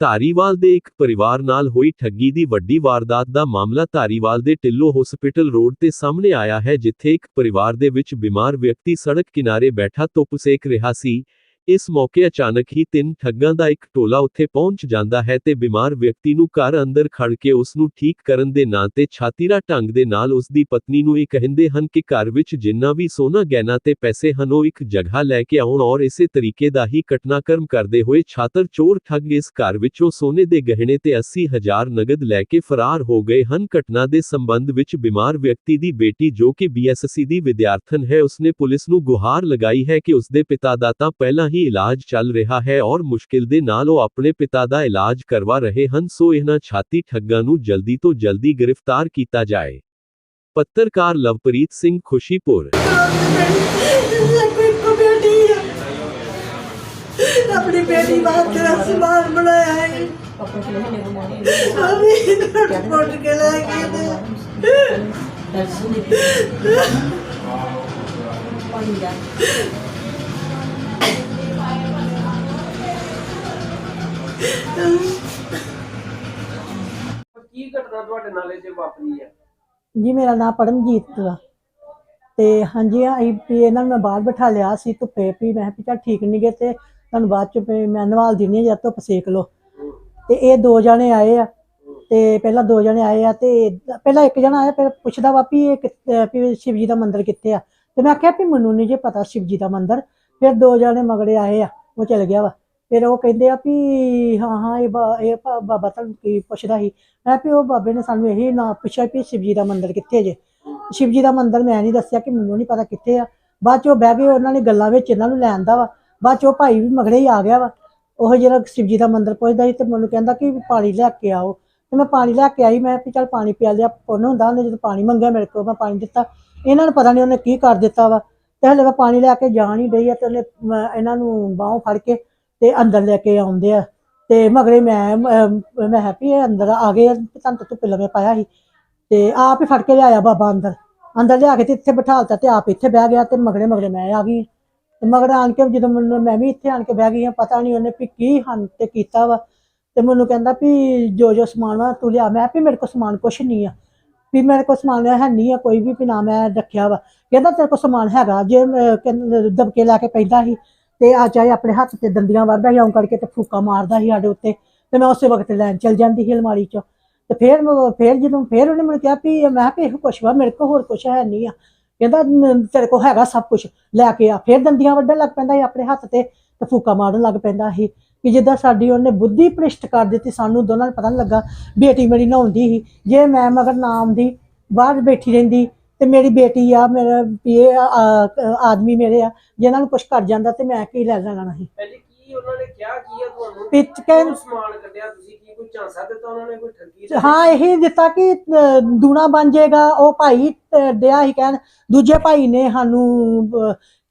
ਧਾਰੀਵਾਲ ਦੇ ਇੱਕ ਪਰਿਵਾਰ ਨਾਲ ਹੋਈ ਠੱਗੀ ਦੀ ਵੱਡੀ ਵਾਰਦਾਤ ਦਾ ਮਾਮਲਾ ਧਾਰੀਵਾਲ ਦੇ ਟਿੱਲੋ ਹਸਪੀਟਲ ਰੋਡ ਤੇ ਸਾਹਮਣੇ ਆਇਆ ਹੈ, ਜਿੱਥੇ ਇੱਕ ਪਰਿਵਾਰ ਦੇ ਵਿੱਚ ਬਿਮਾਰ ਵਿਅਕਤੀ ਸੜਕ ਕਿਨਾਰੇ ਬੈਠਾ ਧੁੱਪ ਸੇਕ ਰਿਹਾ ਸੀ। ਇਸ ਮੌਕੇ ਅਚਾਨਕ ਹੀ ਤਿੰਨ ਠੱਗਾਂ ਦਾ ਇੱਕ ਟੋਲਾ ਉੱਥੇ ਪਹੁੰਚ ਜਾਂਦਾ ਹੈ ਤੇ ਬਿਮਾਰ ਵਿਅਕਤੀ ਨੂੰ ਘਰ ਅੰਦਰ ਖੜ ਕੇ ਉਸ ਨੂੰ ਠੀਕ ਕਰਨ ਦੇ ਨਾਂ ਤੇ ਛਾਤੀਰਾ ਢੰਗ ਦੇ ਨਾਲ ਉਸ ਦੀ ਪਤਨੀ ਨੂੰ ਇਹ ਕਹਿੰਦੇ ਹਨ ਕਿ ਘਰ ਵਿੱਚ ਜਿੰਨਾ ਵੀ ਸੋਨਾ ਗਹਿਣਾ ਤੇ ਪੈਸੇ ਹਨ ਉਹ ਇੱਕ ਜਗ੍ਹਾ ਲੈ ਕੇ ਆਉਣ ਔਰ ਇਸੇ ਤਰੀਕੇ ਦਾ ਹੀ ਘਟਨਾਕ੍ਰਮ ਕਰਦੇ ਹੋਏ ਛਾਤਰ ਚੋਰ ਠੱਗ ਇਸ ਘਰ ਵਿੱਚੋਂ ਸੋਨੇ ਦੇ ਗਹਿਣੇ ਤੇ 80000 ਨਗਦ ਲੈ ਕੇ ਫਰਾਰ ਹੋ ਗਏ ਹਨ। ਘਟਨਾ ਦੇ ਸੰਬੰਧ ਵਿੱਚ ਬਿਮਾਰ ਵਿਅਕਤੀ ਦੀ ਬੇਟੀ ਜੋ ਕਿ ਬੀਐਸਸੀ ਦੀ ਵਿਦਿਆਰਥਣ ਹੈ, ਉਸਨੇ ਪੁਲਿਸ ਨੂੰ ਗੁਹਾਰ ਲਗਾਈ ਹੈ ਕਿ ਉਸਦੇ ਪਿਤਾ ਦਾ ਤਾਂ ਪਹਿਲਾਂ ਹੀ ਇਲਾਜ ਚੱਲ ਰਿਹਾ ਹੈ ਔਰ ਮੁਸ਼ਕਿਲ ਦੇ ਨਾਲ ਉਹ ਆਪਣੇ ਪਿਤਾ ਦਾ ਇਲਾਜ ਕਰਵਾ ਰਹੇ ਹਨ ਸੋ ਇਹਨਾਂ ਛਾਤੀ ਠੱਗਾਂ ਨੂੰ ਜਲਦੀ ਤੋਂ ਜਲਦੀ ਗ੍ਰਿਫਤਾਰ ਕੀਤਾ ਜਾਏ ਪੱਤਰਕਾਰ ਲਵਪ੍ਰੀਤ ਸਿੰਘ ਖੁਸ਼ੀਪੁਰ ਕੋਈ ਕੋ ਬੇਟੀ ਹੈ ਆਪਣੀ ਬੇਟੀ ਵਾਸਤੇ ਅਸਮਾਨ ਬਣਾਇਆ ਕੀ ਘਟਨਾ ਤੁਹਾਡੇ ਨਾਲ ਇਹ ਵਾਪਰੀ ਹੈ ਜੀ, ਮੇਰਾ ਨਾਮ ਪਰਮਜੀਤ ਵਾ ਤੇ ਹਾਂਜੀ ਅਸੀਂ ਇਹਨਾਂ ਨੂੰ ਮੈਂ ਬਾਹਰ ਬਿਠਾ ਲਿਆ ਸੀ, ਧੁੱਪੇ ਵੀ ਮੈਂ ਕਿਹਾ ਚੱਲ ਠੀਕ ਨਹੀਂ ਗਏ ਤੇ ਤੁਹਾਨੂੰ ਬਾਅਦ ਚ ਵੀ ਮੈਂ ਨਵਾਲ ਦਿੰਦੀ ਹਾਂ ਜਾਂ ਧੁੱਪ ਸੇਕ ਲਓ। ਤੇ ਇਹ ਦੋ ਜਣੇ ਆਏ ਆ। ਤੇ ਪਹਿਲਾਂ ਦੋ ਜਣੇ ਆਏ ਆ ਤੇ ਪਹਿਲਾਂ ਇੱਕ ਜਣਾ ਆਇਆ, ਫਿਰ ਪੁੱਛਦਾ ਵਾ ਵੀ ਇਹ ਕਿੱਥੇ- ਵੀ ਸ਼ਿਵ ਜੀ ਦਾ ਮੰਦਿਰ ਕਿੱਥੇ ਆ? ਤੇ ਮੈਂ ਆਖਿਆ ਵੀ ਮੈਨੂੰ ਨਹੀਂ ਜੇ ਪਤਾ ਸ਼ਿਵ ਜੀ ਦਾ ਮੰਦਿਰ। ਫਿਰ ਦੋ ਜਣੇ ਮਗੜੇ ਆਏ ਆ, ਉਹ ਚਲ ਗਿਆ ਵਾ। ਫਿਰ ਉਹ ਕਹਿੰਦੇ ਆ ਵੀ ਹਾਂ ਹਾਂ, ਇਹ ਬਾ- ਇਹ ਭਾ- ਬਾਬਾ ਤੁਹਾਨੂੰ ਕੀ ਪੁੱਛਦਾ ਸੀ? ਮੈਂ ਵੀ ਉਹ ਬਾਬੇ ਨੇ ਸਾਨੂੰ ਇਹੀ ਨਾ ਪੁੱਛਿਆ ਵੀ ਸ਼ਿਵਜੀ ਦਾ ਮੰਦਿਰ ਕਿੱਥੇ ਜੇ? ਸ਼ਿਵ ਜੀ ਦਾ ਮੰਦਿਰ ਮੈਂ ਨਹੀਂ ਦੱਸਿਆ ਕਿ ਮੈਨੂੰ ਨਹੀਂ ਪਤਾ ਕਿੱਥੇ ਆ। ਬਾਅਦ ਚ ਉਹ ਬਹਿ ਗਏ ਉਹਨਾਂ ਨੇ ਗੱਲਾਂ ਵਿੱਚ ਇਹਨਾਂ ਨੂੰ ਲੈਣ ਦਾ ਵਾ। ਬਾਅਦ ਚ ਉਹ ਭਾਈ ਵੀ ਮਗਰੇ ਹੀ ਆ ਗਿਆ ਵਾ। ਉਹ ਜਿਹੜਾ ਸ਼ਿਵਜੀ ਦਾ ਮੰਦਿਰ ਪੁੱਛਦਾ ਸੀ ਤੇ ਮੈਨੂੰ ਕਹਿੰਦਾ ਕਿ ਪਾਣੀ ਲੈ ਕੇ ਆਓ। ਤੇ ਮੈਂ ਪਾਣੀ ਲੈ ਕੇ ਆਈ, ਮੈਂ ਵੀ ਚੱਲ ਪਾਣੀ ਪਿਆ ਲਿਆ, ਪੁੰਨ ਹੁੰਦਾ ਉਹਨੇ ਜਦੋਂ ਪਾਣੀ ਮੰਗਿਆ ਮੇਰੇ ਕੋਲ ਮੈਂ ਪਾਣੀ ਦਿੱਤਾ। ਇਹਨਾਂ ਨੂੰ ਪਤਾ ਨਹੀਂ ਉਹਨੇ ਕੀ ਕਰ ਦਿੱਤਾ ਵਾ। ਤੇ ਹਲੇ ਮੈਂ ਪਾਣੀ ਲੈ ਕੇ ਜਾਣ ਹੀ ਡਈ ਆ ਤੇ ਉਹਨੇ, ਮ- ਇਹਨਾਂ ਨੂੰ ਬਾਹੋਂ ਫੜ ਕੇ ਤੇ ਅੰਦਰ ਲੈ ਕੇ ਆਉਂਦੇ ਆ। ਤੇ ਮਗਰੇ ਮੈਂ ਮ- ਮੈਂ ਹੈਪੀ ਅੰਦਰ ਆ ਗਏ ਆ, ਤੁਹਾਨੂੰ ਤਾਂ ਧੁੱਪੇ ਲੰਮੇ ਪਾਇਆ ਸੀ। ਤੇ ਆਪ ਹੀ ਫੜ ਕੇ ਲਿਆਇਆ ਬਾਬਾ ਅੰਦਰ। ਅੰਦਰ ਲਿਆ ਕੇ ਤੇ ਇੱਥੇ ਬਿਠਾ ਬਿਠਾਲਤਾ ਤੇ ਆਪ ਇੱਥੇ ਬਹਿ ਗਿਆ ਤੇ ਮਗਰੇ ਮਗਰੇ ਮੈਂ ਆ ਗਈ। ਤੇ ਮਗਰ ਆਣ ਕੇ ਜਦੋਂ ਮੈਨੂੰ ਮੈਂ ਵੀ ਇੱਥੇ ਆਣ ਕੇ ਬਹਿ ਗਈ ਹਾਂ ਪਤਾ ਨਹੀਂ ਉਹਨੇ ਵੀ ਕੀ ਹਨ ਤੇ ਕੀਤਾ ਵਾ। ਤੇ ਮੈਨੂੰ ਕਹਿੰਦਾ ਵੀ ਜੋ ਜੋ ਸਮਾਨ ਵਾ ਤੂੰ ਲਿਆ। ਮੈਂ ਵੀ ਮੇਰੇ ਕੋਲ ਸਮਾਨ ਕੁਛ ਨਹੀਂ ਆ। ਵੀ ਮੇਰੇ ਕੋਲ ਸਮਾਨ ਹੈ ਨਹੀਂ ਆ ਕੋਈ ਵੀ ਵੀ ਨਾ ਮੈਂ ਰੱਖਿਆ ਵਾ। ਕਹਿੰਦਾ ਤੇਰੇ ਕੋਲ ਸਮਾਨ ਹੈਗਾ। ਜੇ ਮੈਂ ਕਹਿੰਦਾ ਦਬਕੇ ਲਾ ਕੇ ਪੈਂਦਾ ਸੀ। ਤੇ ਆ ਚਾਹੇ ਆਪਣੇ ਹੱਥ ਤੇ ਦੰਦੀਆਂ ਵਰਦਾ ਸੀ ਆਉਂ ਕਰਕੇ ਤੇ ਫੂਕਾ ਮਾਰਦਾ ਸੀ ਸਾਡੇ ਉੱਤੇ, ਤੇ ਮੈਂ ਉਸੇ ਵਕਤ ਲੈਣ ਚਲ ਜਾਂਦੀ ਸੀ ਅਲਮਾਰੀ ਚੋਂ। ਤੇ ਫੇਰ ਮੈਂ- ਫਿਰ ਜਦੋਂ, ਫਿਰ ਉਹਨੇ ਮੈਨੂੰ ਕਿਹਾ ਵੀ ਮੈਂ ਕਿਹਾ ਇਹੋ ਕੁਛ ਵਾ, ਮੇਰੇ ਕੋਲ ਹੋਰ ਕੁਛ ਹੈ ਨਹੀਂ ਆ। ਕਹਿੰਦਾ ਤੇਰੇ ਕੋਲ ਹੈਗਾ ਸਭ ਕੁਝ ਲੈ ਕੇ ਆ। ਫਿਰ ਦੰਦੀਆਂ ਵੱਢਣ ਲੱਗ ਪੈਂਦਾ ਸੀ ਆਪਣੇ ਹੱਥ ਤੇ ਤੇ ਫੂਕਾ ਮਾਰਨ ਲੱਗ ਪੈਂਦਾ ਸੀ ਕਿ ਜਿੱਦਾਂ ਸਾਡੀ ਉਹਨੇ ਬੁੱਧੀ ਭ੍ਰਿਸ਼ਟ ਕਰ ਦਿੱਤੀ, ਸਾਨੂੰ ਦੋਨਾਂ ਨੂੰ ਪਤਾ ਨਹੀਂ ਲੱਗਾ ਬੇਟੀ ਮੇਰੀ ਨਹਾਉਂਦੀ ਸੀ। ਜੇ ਮੈਂ ਮਗਰ ਨਾਮ ਆਉਂਦੀ, ਬਾਹਰ ਬੈਠੀ ਰਹਿੰਦੀ ਤੇ ਮੇਰੀ ਬੇਟੀ ਆ ਮੇਰਾ ਆ- ਆਦਮੀ ਮੇਰੇ ਆ ਜਿਹਨਾਂ ਨੂੰ ਕੁਝ ਕਰ ਜਾਂਦਾ ਤੇ ਮੈਂ ਕੀ ਲੈ ਲੈਣਾ ਸੀ। ਪਹਿਲੇ ਕੀ ਉਹਨਾਂ ਨੇ ਕਿਹਾ? ਕੀ ਆ ਤੁਹਾਨੂੰ? ਪਿੱਛ ਕੇ ਕਿਉਂ ਸਮਾਨ ਕੱਢਿਆ? ਤੁਸੀਂ ਕੀ ਕੋਈ ਝਾਂਸਾ ਦਿੱਤਾ ਉਹਨਾਂ ਨੇ? ਕੋਈ ਠੱਗੀ ਦਿੱਤੀ? ਹਾਂ ਇਹ ਦਿੱਤਾ ਕਿ ਅਹ, ਦੂਣਾ ਬਣ ਜਾਏਗਾ। ਉਹ ਭਾਈ ਡਿਆ ਹੀ ਕਹਿਣ ਦੂਜੇ ਭਾਈ ਨੇ ਸਾਨੂੰ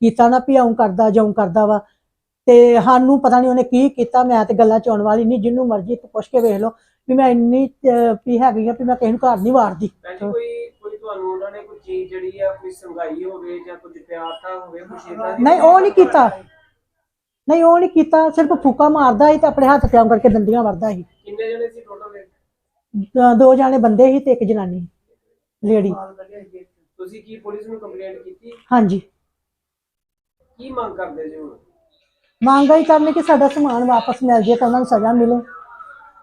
ਕੀਤਾ ਨਾ ਵੀ ਆਉਂ ਕਰਦਾ ਜਾਉਂ ਕਰਦਾ ਵਾ। ਤੇ ਸਾਨੂੰ ਪਤਾ ਨਹੀਂ ਉਹਨੇ ਕੀ ਕੀਤਾ ਮੈਂ ਤੇ ਗੱਲਾਂ ਚਾਉਣ ਵਾਲੀ ਨਹੀਂ ਜਿੰਨੂੰ ਮਰਜ਼ੀ ਪੁੱਛ ਕੇ ਵੇਖ ਲਓ। ਵੀ ਮੈਂ ਇੰਨੀ ਵੀ ਹੈਗੀ ਆ ਵੀ ਮੈਂ ਕਿਸੇ ਨੂੰ ਘਰ ਨਹੀਂ ਵਾਰਦੀ। ਕੋਈ ਤੁਹਾਨੂੰ ਉਹਨਾਂ ਨੇ ਕੋਈ ਚੀਜ਼ ਜਿਹੜੀ ਆ ਕੋਈ ਸੰਗਾਈ ਹੋਵੇ ਜਾਂ ਕੁਝ ਪਿਆਰਤਾ ਹੋਵੇ ਕੁਝ ਇਦਾਂ ਦੀ ਨਹੀਂ ਉਹ ਨਹੀਂ ਕੀਤਾ। ਨਹੀਂ ਉਹ ਨਹੀਂ ਕੀਤਾ ਸਿਰਫ ਫੂਕਾ ਮਾਰਦਾ ਸੀ ਤੇ ਆਪਣੇ ਹੱਥ ਤੇ ਆਉਂ ਕਰਕੇ ਦੰਦੀਆਂ ਵਰਦਾ ਸੀ। ਕਿੰਨੇ ਜਣੇ ਸੀ ਟੋਟਲ ਦ- ਦੋ ਜਾਣੇ ਬੰਦੇ ਸੀ ਤੇ ਇੱਕ ਜਨਾਨੀ ਲੇਡੀ। ਤੁਸੀਂ ਕੀ ਪੁਲਿਸ ਨੂੰ ਕੰਪਲੇਂਟ ਕੀਤੀ? ਹਾਂਜੀ। ਕੀ ਮੰਗ ਕਰਦੇ ਜੀ ਹੁਣ? ਮੰਗ ਹੀ ਕਰਨੀ ਕਿ ਸਾਡਾ ਸਮਾਨ ਵਾਪਸ ਮਿਲ ਜੇ ਤਾਂ ਉਹਨਾਂ ਨੂੰ ਸਜ਼ਾ ਮਿਲੇ।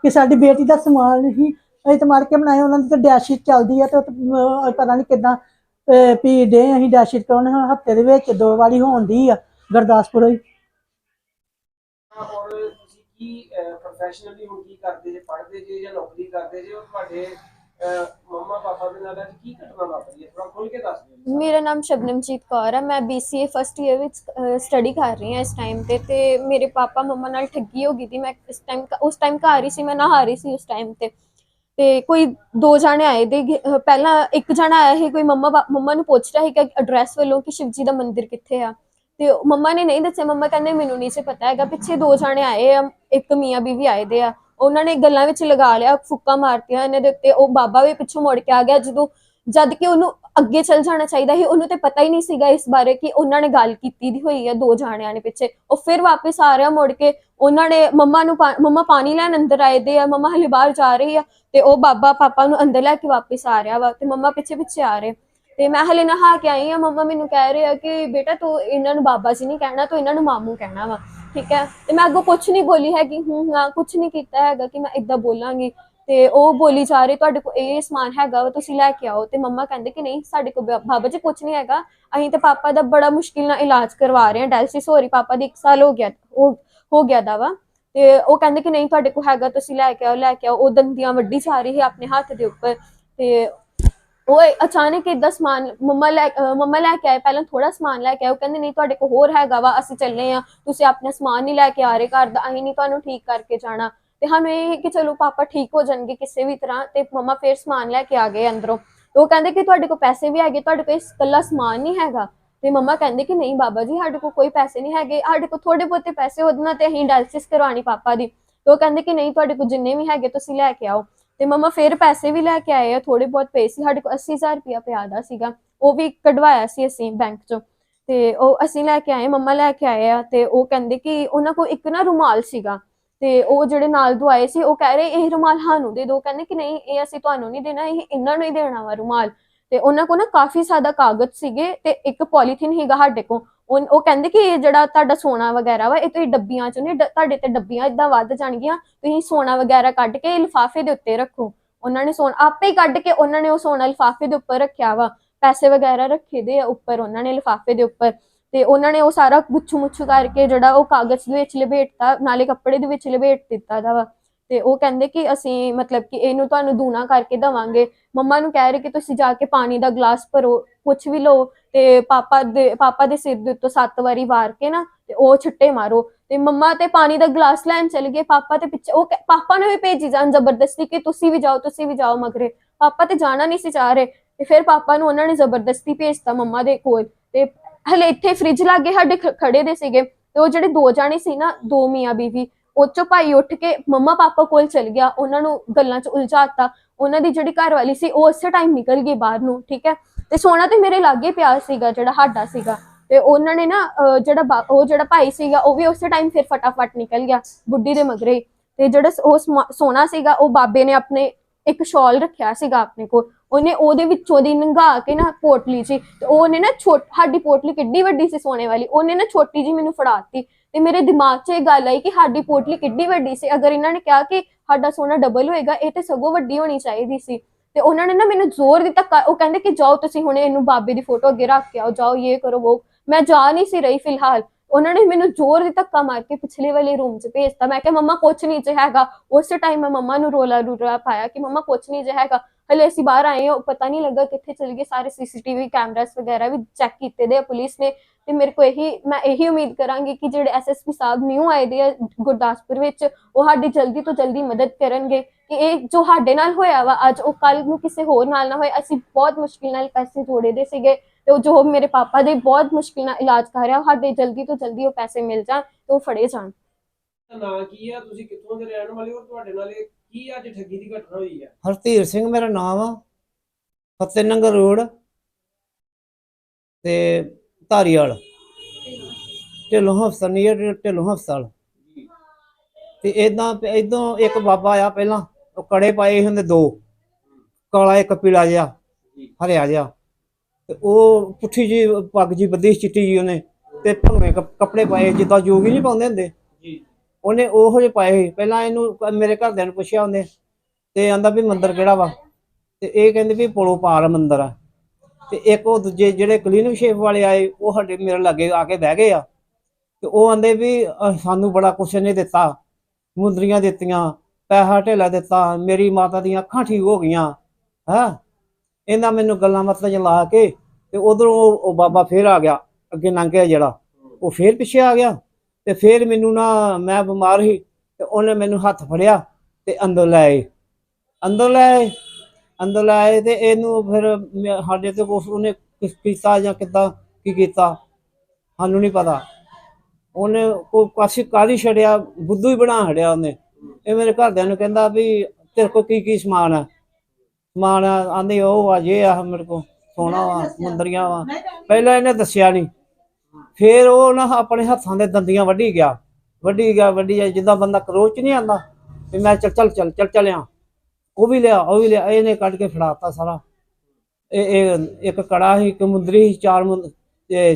ਕਿ ਸਾਡੀ ਬੇਟੀ ਦਾ ਸਮਾਨ ਹੀ ਅਸੀਂ ਤਾਂ ਮਾਰ ਕੇ ਬਣਾਏ ਉਹਨਾਂ ਦੀ ਤਾਂ ਡੈਸ਼ੀਟ ਚੱਲਦੀ ਹੈ ਤੇ ਉਹ ਤਾਂ, ਅਹ, ਪਤਾ ਨਹੀਂ ਕਿਦਾਂ ਵੀ ਡੇ ਅਸੀਂ ਡੈਸ਼ੀਟ ਕਰਾਉਣ ਹਫ਼ਤੇ ਦੇ ਵਿੱਚ ਦੋ ਵਾਰੀ ਹੋਣਦੀ ਆ ਗੁਰਦਾਸਪੁਰ ਹੀ। ਔਰ ਤੁਸੀਂ ਕੀ ਪ੍ਰੋਫੈਸ਼ਨਲੀ ਹੁਣ ਕੀ ਕਰਦੇ ਜੇ ਪੜ੍ਹਦੇ ਜੇ ਜਾਂ ਨੌਕਰੀ ਕਰਦੇ ਜੇ ਉਹ ਤੁਹਾਡੇ ਮੰਮਾ ਪਾਪਾ ਦੇ ਨਾਲ ਅੱਜ ਕੀ ਘਟਨਾ ਵਾਪਰੀ ਹੈ? ਥੋੜਾ ਖੁੱਲ ਕੇ ਦੱਸ ਦਿਓ। ਮੇਰਾ ਨਾਮ ਸ਼ਬਨਮਜੀਤ ਕੌਰ ਹੈ ਮੈਂ BCA ਫਸਟ ਇਅਰ ਵਿੱਚ ਸਟੱਡੀ ਕਰ ਰਹੀ ਹਾਂ ਇਸ ਟਾਈਮ ਤੇ ਤੇ ਮੇਰੇ ਪਾਪਾ ਮੰਮਾ ਨਾਲ ਠੱਗੀ ਹੋ ਗਈ ਸੀ ਮੈਂ ਇਸ ਟਾਈਮ ਉਸ ਟਾਈਮ ਘਰ ਹੀ ਸੀ ਮੈਂ ਨਹਾ ਰਹੀ ਸੀ ਉਸ ਟਾਈਮ ਤੇ। ਤੇ ਕੋਈ ਦੋ ਜਾਣੇ ਆਏ ਦੇ ਪਹਿਲਾਂ ਇੱਕ ਜਾਣਾ ਆਇਆ ਸੀ, ਕੋਈ ਮੰਮਾ ਬਾ- ਮੰਮਾ ਨੂੰ ਪੁੱਛ ਰਿਹਾ ਸੀ ਕਿ ਐਡਰੈਸ ਵੱਲੋਂ ਕਿ ਸ਼ਿਵਜੀ ਦਾ ਮੰਦਿਰ ਕਿੱਥੇ ਆ। ਤੇ ਮੰਮਾ ਨੇ ਨਹੀਂ ਦੱਸਿਆ, ਮੰਮਾ ਕਹਿੰਦੇ ਮੈਨੂੰ ਨਹੀਂ ਸੀ ਪਤਾ ਹੈਗਾ, ਪਿੱਛੇ ਦੋ ਜਾਣੇ ਆਏ ਆ, ਇੱਕ ਮੀਆਂ ਬੀਵੀ ਆਏ ਦੇ ਆ। ਉਹਨਾਂ ਨੇ ਗੱਲਾਂ ਵਿੱਚ ਲਗਾ ਲਿਆ, ਫੁੱਕਾ ਮਾਰਤੀਆਂ ਇਹਨਾਂ ਦੇ ਉੱਤੇ, ਉਹ ਬਾਬਾ ਵੀ ਪਿੱਛੋਂ ਮੁੜ ਕੇ ਆ ਗਿਆ, ਜਦੋਂ ਜਦ ਕਿ ਉਹਨੂੰ ਅੱਗੇ ਚੱਲ ਜਾਣਾ ਚਾਹੀਦਾ ਸੀ, ਉਹਨੂੰ ਤੇ ਪਤਾ ਹੀ ਨਹੀਂ ਸੀਗਾ ਇਸ ਬਾਰੇ ਕਿ ਉਹਨਾਂ ਨੇ ਗੱਲ ਕੀਤੀ ਦੀ ਹੋਈ ਹੈ ਦੋ ਜਾਣਿਆਂ ਨੇ ਪਿੱਛੇ। ਉਹ ਫਿਰ ਵਾਪਸ ਆ ਰਿਹਾ ਮੁੜ ਕੇ, ਉਹਨਾਂ ਨੇ ਮੰਮਾ ਨੂੰ ਮੰਮਾ ਪਾਣੀ ਲੈਣ ਅੰਦਰ ਆਏ ਦੇ ਆ, ਮੰਮਾ ਹਲੇ ਬਾਹਰ ਜਾ ਰਹੀ ਆ ਤੇ ਉਹ ਬਾਬਾ ਪਾਪਾ ਨੂੰ ਅੰਦਰ ਲੈ ਕੇ ਵਾਪਸ ਆ ਰਿਹਾ ਵਾ ਤੇ ਮੰਮਾ ਪਿੱਛੇ ਪਿੱਛੇ ਆ ਰਹੇ। ਤੇ ਮੈਂ ਹਲੇ ਨਹਾ ਕੇ ਆਈ ਆ ਮੰਮਾ ਮੈਨੂੰ ਕਹਿ ਰਹੇ ਆ ਕਿ ਬੇਟਾ ਤੂੰ ਇਹਨਾਂ ਨੂੰ ਬਾਬਾ ਜੀ ਨਹੀਂ ਕਹਿਣਾ, ਤੂੰ ਇਹਨਾਂ ਨੂੰ ਮਾਮੂ ਕਹਿਣਾ ਵਾ, ਠੀਕ ਹੈ? ਤੇ ਮੈਂ ਅੱਗੋਂ ਕੁਝ ਨਹੀਂ ਬੋਲੀ ਹੈਗੀ, ਹੂੰ, ਹਾਂ ਕੁਝ ਨਹੀਂ ਕੀਤਾ ਹੈਗਾ ਕਿ ਮੈਂ ਇਦਾਂ ਬੋਲਾਂਗੀ। ਤੇ ਉਹ ਬੋਲੀ ਜਾ ਰਹੇ, ਤੁਹਾਡੇ ਕੋਲ ਇਹ ਸਮਾਨ ਹੈਗਾ ਵਾ, ਤੁਸੀਂ ਲੈ ਕੇ ਆਓ। ਤੇ ਮੰਮਾ ਕਹਿੰਦੇ ਕਿ ਨਹੀਂ, ਸਾਡੇ ਕੋਲ ਬਾਬਾ ਜੀ ਕੁਝ ਨਹੀਂ ਹੈਗਾ, ਅਸੀਂ ਤੇ ਪਾਪਾ ਦਾ ਬੜਾ ਮੁਸ਼ਕਿਲ ਨਾਲ ਇਲਾਜ ਕਰਵਾ ਰਹੇ ਹਾਂ, ਡਾਇਲਿਸਿਸ ਹੋ ਰਹੀ, ਪਾਪਾ ਦੀ 1 ਸਾਲ ਹੋ ਗਿਆ, ਉਹ, ਹੋ ਗਿਆ ਦਾ ਵਾ। ਤੇ ਉਹ ਕਹਿੰਦੇ ਕਿ ਨਹੀਂ ਤੁਹਾਡੇ ਕੋਲ ਹੈਗਾ, ਤੁਸੀਂ ਲੈ ਕੇ ਆਓ, ਲੈ ਕੇ ਆਓ। ਉਹ ਦੰਦੀਆਂ ਵੱਡੀ ਜਾ ਰਹੀ ਹੈ ਆਪਣੇ ਹੱਥ ਦੇ ਉੱਪਰ ਤੇ ਉਹ ਅਚਾਨਕ ਇਦਾਂ ਸਮਾਨ, ਮੰਮਾ ਲੈ ਮੰਮਾ ਲੈ ਕੇ ਆਏ। ਪਹਿਲਾਂ ਥੋੜਾ ਸਮਾਨ ਲੈ ਕੇ ਆਏ। ਉਹ ਕਹਿੰਦੇ, ਨਹੀਂ, ਤੁਹਾਡੇ ਕੋਲ ਹੋਰ ਹੈਗਾ ਵਾ, ਅਸੀਂ ਚੱਲੇ ਆ ਤੁਸੀਂ ਆਪਣਾ ਸਮਾਨ ਨਹੀਂ ਲੈ ਕੇ ਆ ਰਹੇ ਘਰ ਦਾ। ਅਸੀਂ ਨਹੀਂ ਤੁਹਾਨੂੰ ਠੀਕ ਕਰਕੇ ਜਾਣਾ। ਤੇ ਸਾਨੂੰ ਇਹ ਕਿ ਚਲੋ ਪਾਪਾ ਠੀਕ ਹੋ ਜਾਣਗੇ ਕਿਸੇ ਵੀ ਤਰ੍ਹਾਂ ਤੇ ਮੰਮਾ ਫੇਰ ਸਮਾਨ ਲੈ ਕੇ ਆ ਗਏ ਅੰਦਰੋਂ। ਉਹ ਕਹਿੰਦੇ ਕਿ ਤੁਹਾਡੇ ਕੋਲ ਪੈਸੇ ਵੀ ਹੈਗੇ, ਤੁਹਾਡੇ ਕੋਲ ਇਸ ਇਕੱਲਾ ਸਮਾਨ ਨਹੀਂ ਹੈਗਾ। ਤੇ ਮੰਮਾ ਕਹਿੰਦੇ ਕਿ ਨਹੀਂ ਬਾਬਾ ਜੀ, ਸਾਡੇ ਕੋਲ ਕੋਈ ਪੈਸੇ ਨਹੀਂ ਹੈਗੇ, ਸਾਡੇ ਕੋਲ ਥੋੜੇ ਬਹੁਤੇ ਪੈਸੇ ਉਹਦੇ ਨਾਲ ਤੇ ਅਸੀਂ ਡਾਇਲਿਸਿਸ ਕਰਵਾਣੀ ਪਾਪਾ ਦੀ। ਤੇ ਉਹ ਕਹਿੰਦੇ ਕਿ ਨਹੀਂ, ਤੁਹਾਡੇ ਕੋਲ ਜਿੰਨੇ ਵੀ ਹੈਗੇ ਤੁਸੀਂ ਲੈ ਕੇ ਆਓ। ਤੇ ਮੰਮਾ ਫਿਰ ਪੈਸੇ ਵੀ ਲੈ ਕੇ ਆਏ ਆ ਥੋੜੇ ਬਹੁਤ ਪਏ ਸੀ, ਸਾਡੇ ਕੋਲ 80000 ਰੁਪਇਆ ਪਿਆ ਦਾ ਸੀਗਾ। ਉਹ ਵੀ ਕਢਵਾਇਆ ਸੀ ਅਸੀਂ ਬੈਂਕ ਚੋਂ। ਤੇ ਉਹ ਅਸੀਂ ਲੈ ਕੇ ਆਏ, ਮੰਮਾ ਲੈ ਕੇ ਆਏ ਆ, ਤੇ ਉਹ ਕਹਿੰਦੇ ਕਿ ਉਹਨਾਂ ਕੋਲ ਇੱਕ ਨਾ ਰੁਮਾਲ ਸੀਗਾ। ਤੇ ਉਹ ਜਿਹੜੇ ਨਾਲ ਦੁਆਏ ਸੀ, ਉਹ ਕਹਿ ਰਹੇ, ਇਹ ਰੁਮਾਲ ਸਾਨੂੰ ਦੇ ਦਿਓ। ਕਹਿੰਦੇ ਕਿ ਨਹੀਂ, ਇਹ ਅਸੀਂ ਤੁਹਾਨੂੰ ਨਹੀਂ ਦੇਣਾ, ਇਹ ਇਹਨਾਂ ਨੂੰ ਹੀ ਦੇਣਾ ਵਾ ਰੁਮਾਲ। ਤੇ ਉਹਨਾਂ ਕੋਲ ਨਾ ਕਾਫੀ ਸਾਦਾ ਕਾਗਜ਼ ਸੀਗੇ ਤੇ ਇੱਕ ਪੋਲੀਥੀਨ ਹੀਗਾ ਸਾਡੇ ਕੋਲ। ਉਹ ਉਹ ਕਹਿੰਦੇ ਕਿ ਇਹ ਜਿਹੜਾ ਤੁਹਾਡਾ ਸੋਨਾ ਵਗੈਰਾ ਵਾ, ਇਹ ਤੁਸੀਂ ਡੱਬੀਆਂ ਚ ਨੇ ਤੁਹਾਡੇ ਤੇ ਡੱਬੀਆਂ ਇਦਾਂ ਵੱਧ ਜਾਣਗੀਆਂ, ਤੁਸੀਂ ਸੋਨਾ ਵਗੈਰਾ ਕੱਢ ਕੇ ਲਿਫਾਫੇ ਦੇ ਉੱਤੇ ਰੱਖੋ। ਉਹਨਾਂ ਨੇ ਸੋਨਾ, ਆਪੇ ਹੀ ਕੱਢ ਕੇ ਉਹਨਾਂ ਨੇ ਉਹ ਸੋਨਾ ਲਿਫਾਫੇ ਦੇ ਉੱਪਰ ਰੱਖਿਆ ਵਾ। ਪੈਸੇ ਵਗੈਰਾ ਰੱਖੇ ਦੇ ਆ ਉੱਪਰ ਉਹਨਾਂ ਨੇ ਲਿਫਾਫੇ ਦੇ ਉੱਪਰ। ਤੇ ਉਹਨਾਂ ਨੇ ਉਹ ਸਾਰਾ ਗੁੱਛੂ ਮੁੱਛੂ ਕਰਕੇ ਜਿਹੜਾ ਉਹ ਕਾਗਜ਼ ਦੇ ਵਿੱਚ ਲਪੇਟਤਾ, ਨਾਲੇ ਕੱਪੜੇ ਦੇ ਵਿੱਚ ਲਪੇਟ ਦਿੱਤਾ ਦਾ ਵਾ। ਤੇ ਉਹ ਕਹਿੰਦੇ ਕਿ ਅਸੀਂ ਮਤਲਬ ਕਿ ਇਹਨੂੰ ਤੁਹਾਨੂੰ ਦੂਣਾ ਕਰਕੇ ਦਵਾਂਗੇ। ਮੰਮਾ ਨੂੰ ਕਹਿ ਰਹੇ ਕਿ ਤੁਸੀਂ ਜਾ ਕੇ ਪਾਣੀ ਦਾ ਗਲਾਸ ਭਰੋ ਕੁਛ ਵੀ ਲਓ ਤੇ ਪਾਪਾ ਦੇ ਪਾਪਾ ਦੇ ਸਿਰ ਦੇ ਉੱਤੋਂ ਸੱਤ ਵਾਰੀ ਵਾਰ ਕੇ ਨਾ ਤੇ ਉਹ ਛਿੱਟੇ ਮਾਰੋ। ਤੇ ਮੰਮਾ ਤੇ ਪਾਣੀ ਦਾ ਗਲਾਸ ਲੈਣ ਚਲ ਗਏ। ਪਾਪਾ ਤੇ ਪਿੱਛੇ ਉਹ ਕਹਿ- ਪਾਪਾ ਨੇ ਵੀ ਭੇਜੀ ਜਾਣ ਜ਼ਬਰਦਸਤੀ ਕਿ ਤੁਸੀਂ ਵੀ ਜਾਓ, ਤੁਸੀਂ ਵੀ ਜਾਓ ਮਗਰੇ। ਪਾਪਾ ਤੇ ਜਾਣਾ ਨਹੀਂ ਸੀ ਚਾਹ ਰਹੇ ਤੇ ਫਿਰ ਪਾਪਾ ਨੂੰ ਉਹਨਾਂ ਨੇ ਜ਼ਬਰਦਸਤੀ ਭੇਜਤਾ ਮੰਮਾ ਦੇ ਕੋਲ। ਤੇ ਹਲੇ ਇੱਥੇ ਫ੍ਰਿਜ ਲਾਗੇ ਸਾਡੇ ਖ- ਖੜੇ ਦੇ ਸੀਗੇ ਤੇ ਉਹ ਜਿਹੜੇ ਦੋ ਜਾਣੇ ਸੀ ਨਾ, ਦੋ ਮੀਆਂ ਬੀਵੀ ਉਹ ਚੋਂ ਭਾਈ ਉੱਠ ਕੇ ਮੰਮਾ ਪਾਪਾ ਕੋਲ ਚਲ ਗਿਆ, ਉਹਨਾਂ ਨੂੰ ਗੱਲਾਂ 'ਚ ਉਲਝਾਤਾ ਉਹਨਾਂ ਦੀ ਜਿਹੜੀ ਘਰ ਵਾਲੀ ਸੀ, ਉਹ ਉਸੇ ਟਾਈਮ ਨਿਕਲ ਗਈ ਬਾਹਰ ਨੂੰ, ਠੀਕ ਹੈ? ਤੇ ਸੋਨਾ ਤੇ ਮੇਰੇ ਲਾਗੇ ਪਿਆ ਸੀਗਾ, ਜਿਹੜਾ ਸਾਡਾ ਸੀਗਾ। ਤੇ ਉਹਨਾਂ ਨੇ ਨਾ ਜਿਹੜਾ ਉਹ ਜਿਹੜਾ ਭਾਈ ਸੀਗਾ, ਉਹ ਵੀ ਉਸੇ ਟਾਈਮ ਫਿਰ ਫਟਾਫਟ ਨਿਕਲ ਗਿਆ, ਬੁੱਢੀ ਦੇ ਮਗਰੇ। ਹੀ। ਤੇ ਜਿਹੜਾ ਉਹ ਸਮਾ- ਸੋਨਾ ਸੀਗਾ, ਉਹ ਬਾਬੇ ਨੇ ਆਪਣੇ ਇੱਕ ਸ਼ਾਲ ਰੱਖਿਆ ਸੀਗਾ ਆਪਣੇ ਕੋਲ। ਉਹਨੇ ਉਹਦੇ ਵਿੱਚੋਂ ਦੀ ਨੰਗਾ ਕੇ ਨਾ ਪੋਟਲੀ ਜੀ ਤੇ ਉਹਨੇ ਨਾ ਛੋਟ, ਸਾਡੀ ਪੋਟਲੀ ਕਿੱਡੀ ਵੱਡੀ ਸੀ ਸੋਨੇ ਵਾਲੀ, ਉਹਨੇ ਨਾ ਛੋਟੀ ਜੀ ਮੈਨੂੰ ਫੜਾਤੀ ਤੇ ਮੇਰੇ ਦਿਮਾਗ 'ਚ ਇਹ ਗੱਲ ਆਈ ਕਿ ਸਾਡੀ ਪੋਟਲੀ ਕਿੱਡੀ ਵੱਡੀ ਸੀ। ਅਗਰ ਇਹਨਾਂ ਨੇ ਕਿਹਾ ਕਿ ਸਾਡਾ ਸੋਨਾ ਡਬਲ ਹੋਏਗਾ, ਇਹ ਤੇ ਸਗੋਂ ਵੱਡੀ ਹੋਣੀ ਚਾਹੀਦੀ ਸੀ। ਤੇ ਉਹਨਾਂ ਨੇ ਨਾ ਮੈਨੂੰ ਜ਼ੋਰ ਦਿੱਤਾ, ਕ- ਉਹ ਕਹਿੰਦੇ ਕਿ ਜਾਓ ਤੁਸੀਂ ਹੁਣੇ ਇਹਨੂੰ ਬਾਬੇ ਦੀ ਫੋਟੋ ਅੱਗੇ ਰੱਖ ਕੇ ਆਓ, ਜਾਓ ਇਹ ਕਰੋ ਉਹ ਮੈਂ ਜਾ ਨਹੀਂ ਸੀ ਰਹੀ ਫਿਲਹਾਲ। ਉਹਨਾਂ ਨੇ ਮੈਨੂੰ ਜ਼ੋਰ ਦੀ ਧੱਕਾ ਮਾਰ ਕੇ ਪਿਛਲੇ ਵਾਲੇ ਰੂਮ 'ਚ ਭੇਜਤਾ। ਮੈਂ ਕਿਹਾ, ਮੰਮਾ ਕੁਛ ਨਹੀਂ ਜੇ ਹੈਗਾ। ਉਸ ਟਾਈਮ ਮੈਂ ਮੰਮਾ ਨੂੰ ਰੋਲਾ ਰੂਲਾ ਪਾਇਆ ਕਿ ਮੰਮਾ ਕੁਛ ਨਹੀਂ ਜੇ ਹੈਗਾ। ਹਲੇ ਅਸੀਂ ਬਾਹਰ ਆਏ ਹਾਂ ਪਤਾ ਨਹੀਂ ਲੱਗਾ ਕਿੱਥੇ ਚਲ ਗਏ। ਸਾਰੇ ਸੀਸੀਟੀਵੀ ਕੈਮਰਾਸ ਵਗੈਰਾ ਵੀ ਚੈੱਕ ਕੀਤੇ ਦੇ ਪੁਲਿਸ ਨੇ। ਤੇ ਮੇਰੇ ਕੋ ਇਹੀ, ਮੈਂ ਇਹੀ ਉਮੀਦ ਕਰਾਂਗੀ ਕਿ ਜਿਹੜੇ ਐਸਐਸਪੀ ਸਾਹਿਬ ਨਿਊ ਆਏ ਦੇ ਆ ਗੁਰਦਾਸਪੁਰ ਵਿੱਚ, ਉਹ ਸਾਡੀ ਜਲਦੀ ਤੋਂ ਜਲਦੀ ਮਦਦ ਕਰਨਗੇ। ਕਿ ਇਹ ਜੋ ਸਾਡੇ ਨਾਲ ਹੋਇਆ ਵਾ, ਅੱਜ ਉਹ ਕੱਲ ਨੂੰ ਕਿਸੇ ਹੋਰ ਨਾਲ ਨਾ ਹੋਏ। ਅਸੀਂ ਬਹੁਤ ਮੁਸ਼ਕਿਲ ਨਾਲ ਪੈਸੇ ਜੋੜੇ ਦੇ ਸੀਗੇ ਤੇ ਜੋ ਮੇਰੇ ਪਾਪਾ ਦੇ ਬਹੁਤ ਮੁਸ਼ਕਿਲ ਨਾਲ ਇਲਾਜ ਕਰ ਰਿਹਾ ਸਾਡੇ ਜਲਦੀ ਤੋਂ ਜਲਦੀ ਉਹ ਪੈਸੇ ਮਿਲ ਜਾਣ ਤੇ ਉਹ ਫੜੇ ਜਾਣ। ਨਾਂ ਕੀ ਆ? ਤੁਸੀਂ ਕਿੱਥੋਂ ਦੇ ਰਹਿਣ ਵਾਲੇ ਹੋ? ਤੁਹਾਡੇ ਨਾਲ ਇਹ ਕੀ ਅੱਜ ਠੱਗੀ ਦੀ ਘਟਨਾ ਹੋਈ ਆ? ਹਰਧੀਰ ਸਿੰਘ ਮੇਰਾ ਨਾਮ ਆ। ਫਤਿਹ ਨਗਰ ਰੋਡ ਤੇ ਧਾਰੀਵਾਲ। ਢਿੱਲੋਂ ਹਸਪਤਾਲ ਨੀਅਰ ਢਿੱਲੋਂ ਹਸਪਤਾਲ ਤੇ ਇਦਾਂ ਇਦੋਂ ਇੱਕ ਬਾਬਾ ਆ ਪਹਿਲਾਂ ਉਹ ਕੜੇ ਪਾਏ ਹੁੰਦੇ ਦੋ। ਕਾਲਾ ਇੱਕ ਪੀਲਾ ਜਿਹਾ ਹਰਿਆ ਜਿਹਾ। ਤੇ ਉਹ ਪੁੱਠੀ ਜੀ ਪੱਗ ਜੀ ਬੱਧੀ ਚਿੱਟੀ ਜੀ ਉਹਨੇ ਤੇ ਭੰਵੇਂ ਕੱਪ- ਕੱਪੜੇ ਪਾਏ ਜਿੱਦਾਂ ਜੋਗੀ ਨਹੀਂ ਪਾਉਂਦੇ ਹੁੰਦੇ। ਉਹਨੇ ਉਹੋ ਜਿਹੇ ਪਾਏ ਸੀ। ਪਹਿਲਾਂ ਇਹਨੂੰ ਮੇਰੇ ਘਰਦਿਆਂ ਨੂੰ ਪੁੱਛਿਆ ਉਹਨੇ ਤੇ ਆਂਦਾ ਵੀ ਮੰਦਿਰ ਕਿਹੜਾ ਵਾ? ਤੇ ਇਹ ਕਹਿੰਦੇ ਵੀ ਪੁਲੋਂ ਪਾਰ ਮੰਦਿਰ ਆ। ਤੇ ਇੱਕ ਉਹ ਦੂਜੇ ਜਿਹੜੇ ਕਲੀਨਿਕ ਸ਼ੇਪ ਵਾਲੇ ਆਏ, ਉਹ ਸਾਡੇ ਮੇਰੇ ਲਾਗੇ ਆ ਕੇ ਬਹਿ ਗਏ ਆ। ਤੇ ਉਹ ਆਂਦੇ ਵੀ ਸਾਨੂੰ ਬੜਾ ਕੁਛ ਇਹਨੇ ਦਿੱਤਾ। ਮੁੰਦਰੀਆਂ ਦਿੱਤੀਆਂ, ਪੈਸਾ ਢੇਲਾ ਦਿੱਤਾ, ਮੇਰੀ ਮਾਤਾ ਦੀਆਂ ਅੱਖਾਂ ਠੀਕ ਹੋ ਗਈਆਂ, ਹਾਂ? ਇਹਨਾਂ ਮੈਨੂੰ ਗੱਲਾਂ ਮਤਲਬ ਲਾ ਕੇ ਤੇ ਉਧਰੋਂ ਉਹ ਬਾਬਾ ਫੇਰ ਆ ਗਿਆ, ਅੱਗੇ ਲੰਘ ਗਿਆ ਜਿਹੜਾ। ਉਹ ਫੇਰ ਪਿੱਛੇ ਆ ਗਿਆ। ਤੇ ਫਿਰ ਮੈਨੂੰ ਨਾ ਮੈਂ ਬਿਮਾਰ ਸੀ ਤੇ ਉਹਨੇ ਮੈਨੂੰ ਹੱਥ ਫੜਿਆ ਤੇ ਅੰਦਰ ਲੈ ਆਏ। ਅੰਦਰ ਲੈ ਆਏ ਅੰਦਰ ਲੈ ਆਏ ਤੇ ਇਹਨੂੰ ਫਿਰ ਸਾਡੇ ਤੇ ਕੁਛ ਉਹਨੇ ਕਿਸ ਕੀਤਾ ਜਾਂ ਕਿੱਦਾਂ ਕੀ ਕੀਤਾ ਸਾਨੂੰ ਨਹੀਂ ਪਤਾ। ਉਹਨੇ ਕੋਈ ਕਾਸੀ ਕਾਲੀ ਛੜਿਆ ਬੁੱਧੂ ਹੀ ਬਣਾ ਛੜਿਆ ਉਹਨੇ। ਇਹ ਮੇਰੇ ਘਰਦਿਆਂ ਨੂੰ ਕਹਿੰਦਾ ਵੀ ਤੇਰੇ ਕੋਲ ਕੀ ਕੀ ਸਮਾਨ ਆ? ਸਮਾਨ ਆਂਦੇ ਉਹ ਆ ਜੇ ਆ ਮੇਰੇ ਕੋਲ ਸੋਨਾ ਵਾ ਮੁੰਦਰੀਆਂ ਵਾ। ਪਹਿਲਾਂ ਇਹਨੇ ਦੱਸਿਆ ਨਹੀਂ। ਫਿਰ ਉਹ ਨਾ ਆਪਣੇ ਹੱਥਾਂ ਦੇ ਦੰਦੀਆਂ ਵੱਢੀ ਗਿਆ। ਵੱਢੀ ਗਿਆ ਵੱਢੀ ਗਿਆ ਜਿੱਦਾਂ ਬੰਦਾ ਕਰੋਚ ਨਹੀਂ ਆਂਦਾ ਵੀ ਮੈਂ ਚੱਲ ਚੱਲ ਚੱਲ ਚੱਲ ਚੱਲਿਆ। ਉਹ ਵੀ ਲਿਆ ਉਹ ਵੀ ਲਿਆ ਇਹਨੇ ਕੱਢ ਕੇ ਫੜਾਤਾ ਸਾਰਾ। ਇਹ ਇਹ ਇੱਕ ਕੜਾ ਸੀ ਇੱਕ ਮੁੰਦਰੀ ਸੀ ਚਾਰ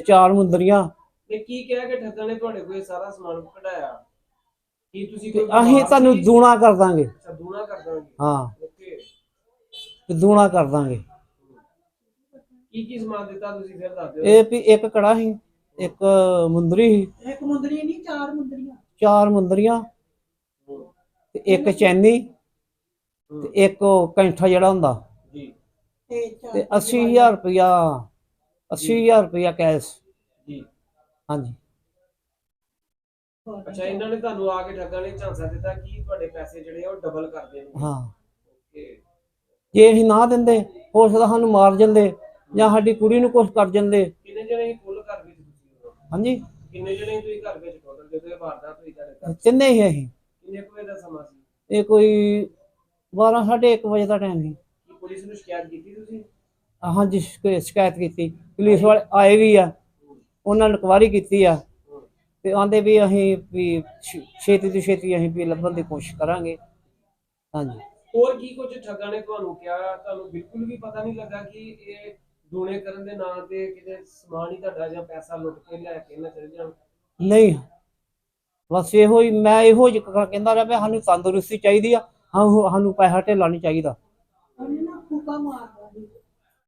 ਚਾਰ ਮੁੰਦਰੀਆਂ। ਤੇ ਕੀ ਕਹਿ ਕੇ ਠੱਗਾਂ ਨੇ ਤੁਹਾਡੇ ਕੋਲ ਸਾਰਾ ਸਮਾਨ ਕਢਾਇਆ? ਕੀ ਤੁਸੀਂ ਤੇ ਕੋਈ ਅਸੀਂ ਤੁਹਾਨੂੰ ਦੂਣਾ ਕਰ ਦਾਂਗੇ। ਦੂਣਾ ਕਰ ਦਾਂਗੇ? ਹਾਂ। ਓਕੇ। ਤੇ ਦੂਣਾ ਕਰ ਦਾਂਗੇ। ਕੀ ਕੀ ਸਮਾਨ ਦਿੱਤਾ ਤੁਸੀਂ ਫਿਰ ਦੱਸ ਦਿਓ। ਇਹ ਵੀ ਇੱਕ ਕੜਾ ਸੀ। ਇੱਕ ਮੁੰਦਰੀ ਸੀ। ਇੱਕ ਮੁੰਦਰੀ ਨਹੀਂ ਚਾਰ ਮੁੰਦਰੀਆਂ। ਚਾਰ ਮੁੰਦਰੀਆਂ ਤੇ ਇੱਕ ਚੈਨੀ ਤੇ ਇੱਕ ਉਹ ਕੈਂਠਾ ਜਿਹੜਾ ਹੁੰਦਾ। ਜੀ। ਤੇ ਤੇ 80000 ਰੁਪਇਆ 80000 ਰੁਪਇਆ ਕੈਸ਼। ਜੀ। ਹਾਂਜੀ। ਅੱਛਾ ਇਹਨਾਂ ਨੇ ਤੁਹਾਨੂੰ ਆ ਕੇ ਠੱਗਾਂ ਨੇ ਝਾਂਸਾ ਦਿੱਤਾ ਕਿ ਤੁਹਾਡੇ ਪੈਸੇ ਜਿਹੜੇ ਆ ਉਹ ਡਬਲ ਕਰ ਦੇਣਗੇ ਹਾਂ। ਓਕੇ। ਜੇ ਅਸੀਂ ਨਾ ਦਿੰਦੇ ਹੋ ਸਕਦਾ ਸਾਨੂੰ ਮਾਰ ਜਾਂਦੇ ਜਾਂ ਸਾਡੀ ਕੁੜੀ ਨੂੰ ਕੁਝ ਕਰ ਜਾਂਦੇ। ਕਿੰਨੇ ਜਣੇ ਸੀ ਕੁੱਲ? ਹਾਂਜੀ? ਕਿੰਨੇ ਜਣੇ ਤੁਸੀਂ ਘਰ ਵਿੱਚ ਟੋਟਲ ਜਦੋਂ ਇਹ ਵਾਰਦਾਤ ਹੋਈ ਤੁਹਾਡੇ ਘਰ? ਤਿੰਨੇ ਹੀ ਅਸੀਂ। ਕਿੰਨੇ ਕੁ ਵਜੇ ਦਾ ਸਮਾਂ ਸੀ? ਇਹ ਕੋਈ 12 1:30 ਵਜੇ ਦਾ ਟਾਈਮ ਸੀ। ਕੀ ਪੁਲਿਸ ਨੂੰ ਸ਼ਿਕਾਇਤ ਕੀਤੀ ਤੁਸੀਂ? ਹਾਂਜੀ ਸ਼ਿਕ- ਸ਼ਿਕਾਇਤ ਕੀਤੀ। ਪੁਲਿਸ ਵਾਲੇ ਆਏ ਵੀ ਆ। ਉਹਨਾਂ ਨੇ ਇਨਕੁਆਰੀ ਕੀਤੀ ਆ। ਤੇ ਆਂਦੇ ਵੀ ਅਸੀਂ ਵੀ ਛ- ਛੇਤੀ ਤੋਂ ਛੇਤੀ ਅਸੀਂ ਵੀ ਲੱਭਣ ਦੀ ਕੋਸ਼ਿਸ਼ ਕਰਾਂਗੇ। ਹਾਂਜੀ। ਹੋਰ ਕੀ ਕੁਝ ਠੱਗਾਂ ਨੇ ਤੁਹਾਨੂੰ ਕਿਹਾ? ਤੁਹਾਨੂੰ ਬਿਲਕੁਲ ਵੀ ਪਤਾ ਨਹੀਂ ਲੱਗਾ ਕਿ ਇਹ ਦੂਣੇ ਕਰਨ ਦੇ ਨਾਂ ਤੇ ਕਿਤੇ ਸਮਾਨ ਹੀ ਤੁਹਾਡਾ ਜਾਂ ਪੈਸਾ ਲੁੱਟ ਕੇ ਲੈ ਕੇ ਨਾ ਚਲੇ ਜਾਣ? ਨਹੀਂ। ਬਸ ਇਹੋ ਹੀ ਮੈਂ ਇਹੋ ਜਿਹਾ ਕਹਿੰਦਾ ਰਿਹਾ ਵੀ ਸਾਨੂੰ ਤੰਦਰੁਸਤੀ ਚਾਹੀਦੀ ਆ ਸਾਨੂੰ ਸਾਨੂੰ ਪੈਸਾ ਢੇਲਾ ਨਹੀਂ ਚਾਹੀਦਾ। ਉਹਨੇ ਨਾ ਫੂਕਾ ਮਾਰਦਾ